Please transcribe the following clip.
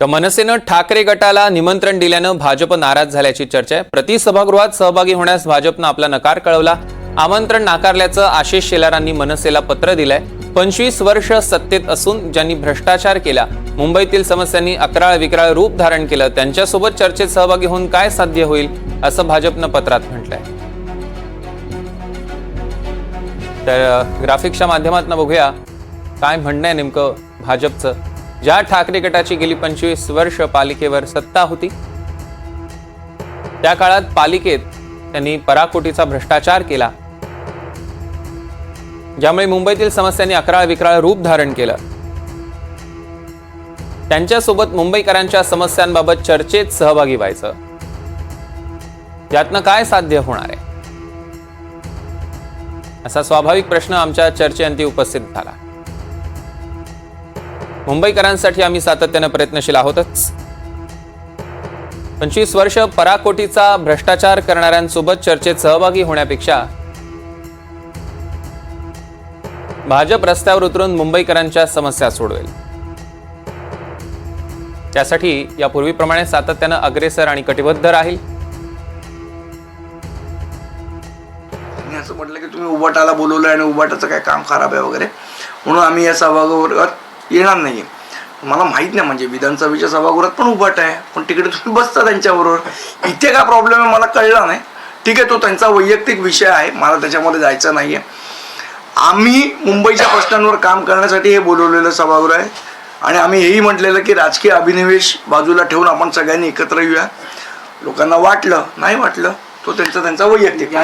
तर मनसेनं ठाकरे गटाला निमंत्रण दिल्यानं भाजप नाराज झाल्याची चर्चा आहे. प्रति सभागृहात सहभागी होण्यास भाजपनं आपला नकार कळवला. आमंत्रण नाकारल्याचं आशिष शेलारांनी मनसेला पत्र दिलंय. पंचवीस वर्ष सत्तेत असून ज्यांनी भ्रष्टाचार केला मुंबईतील समस्यांनी अकराळ विकराळ रूप धारण केलं त्यांच्यासोबत चर्चेत सहभागी होऊन काय साध्य होईल असं भाजपनं पत्रात म्हटलंय. तर ग्राफिक्सच्या माध्यमातून बघूया काय म्हणणं आहे नेमकं भाजपचं? ज्या ठाकरे गटाची गेली पंचवीस वर्ष पालिकेवर सत्ता होती त्या काळात पालिकेत त्यांनी पराकोटीचा भ्रष्टाचार केला. ज्यामुळे मुंबईतील समस्यांनी अकराळ विक्राळ रूप धारण केलं. त्यांच्यासोबत मुंबईकरांच्या समस्यांबाबत चर्चेत सहभागी व्हायचं. यातनं काय साध्य होणार आहे? असा स्वाभाविक प्रश्न आमच्या चर्चेअंती उपस्थित झाला. मुंबईकरांसाठी आम्ही सातत्यानं प्रयत्नशील आहोतच. पंचवीस वर्ष पराकोटीचा भ्रष्टाचार करणाऱ्यांसोबत चर्चेत सहभागी होण्यापेक्षा भाजप रस्त्यावर उतरून मुंबईकरांच्या समस्या सोडवेल. त्यासाठी यापूर्वीप्रमाणे सातत्यानं अग्रेसर आणि कटिबद्ध राहील. मी असं म्हटलं की तुम्ही उबाटाला बोलवलं आणि उबाटाचं काय काम खराब आहे वगैरे. म्हणून आम्ही या सहभागावर येणार नाही मला माहीत नाही म्हणजे विधानसभेच्या सभागृहात पण उभाट आहे पण तिकडे तुम्ही बसता त्यांच्याबरोबर. इथे काय प्रॉब्लेम आहे मला कळला नाही. ठीक आहे तो त्यांचा वैयक्तिक विषय आहे मला त्याच्यामध्ये जायचं नाही आहे आम्ही मुंबईच्या प्रश्नांवर काम करण्यासाठी हे बोलवलेलं सभागृह आहे. आणि आम्ही हेही म्हटलेलं की राजकीय अभिनिवेश बाजूला ठेवून आपण सगळ्यांनी एकत्र येऊया. लोकांना वाटलं नाही वाटलं तो त्यांचा त्यांचा वैयक्तिक